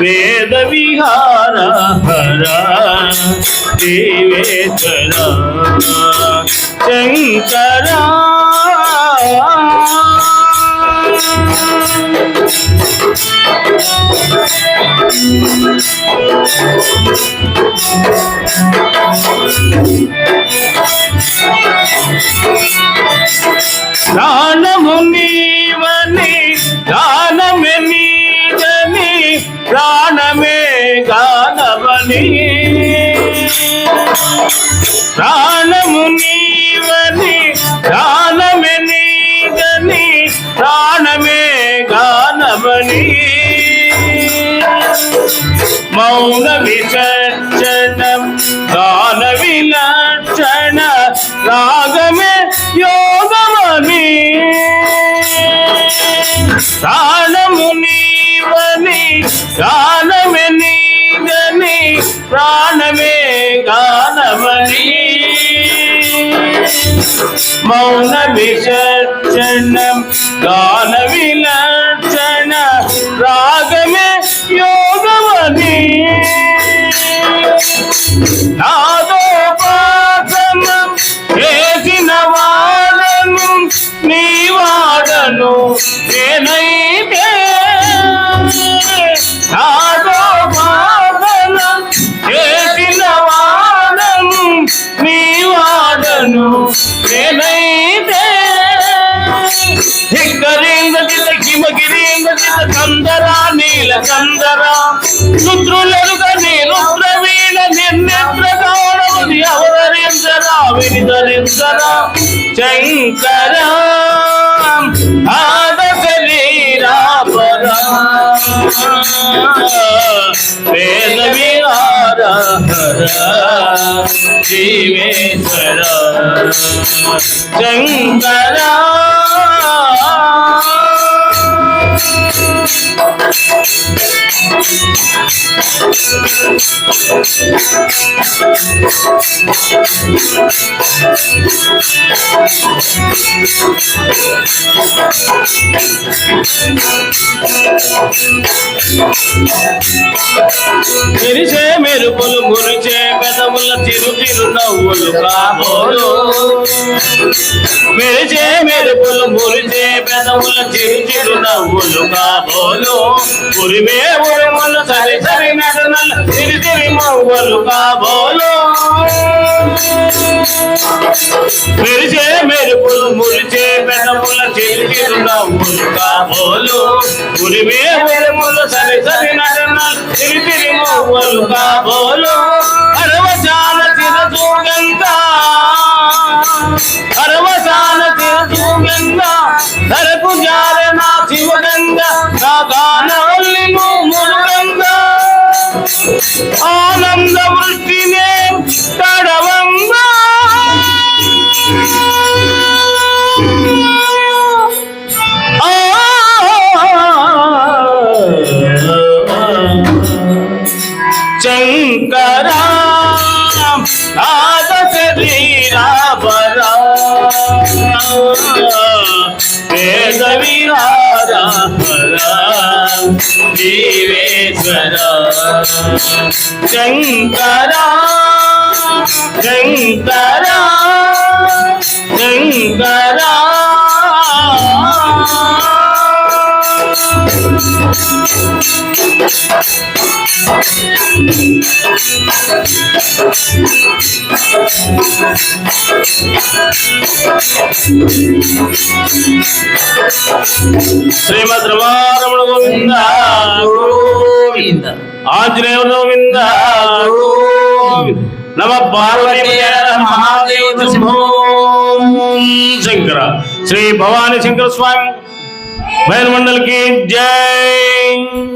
వేద విహార దేవేశ్వర శంకర. ప్రాణము గానవని ప్రాణము నీవని ప్రాణమే నీదని ప్రాణమే గానమని. మౌన విసర్జనం గాన విలక్షణ రాగమే యోగమని. రా మౌన విసర్జనం గాన విలా నేనైతే జిల్ల హిమగిరీంద్ర జిల్ల కందరా నీల కందరా రుద్రులరుగని రుద్రవీణ నిర్నేత్ర అవతరించరా వినితరించరా శంకర ఆద శరీరా పరా జీవేశ్వర శంకర మెరిసే మెరుపులు మురిచే పెదవుల చిరు చిరు నవ్వులు కాబోలు మెరిసే మెరుపులు మురిచే పెదవుల చిరు చిరు నవ్వులు కాబోలు ఉరిమే ఉరుములు సరి సరి నడనల మవ్వలు కాబోలు మెరిసే మెరుపులు మురిచే పెదవుల చిరు నవ్వులు కాబోలు ఉరిమే ఉరుములు సరి సరి నడనల సిరి సిరి మవ్వలు కాబోలు తడవంగా శంకర ఆద శరీరా పరా వేద విహార హర జీవేశ్వర శంకర శంకర శంకర శ్రీమద్ రమారమణ గోవింద. గోవింద. ఆంజనేయ గోవింద. నమ పార్వతీ మహాదేవ శంభో శంకర శ్రీ భవానీ శంకర స్వామి. బయలు మండలికి జయ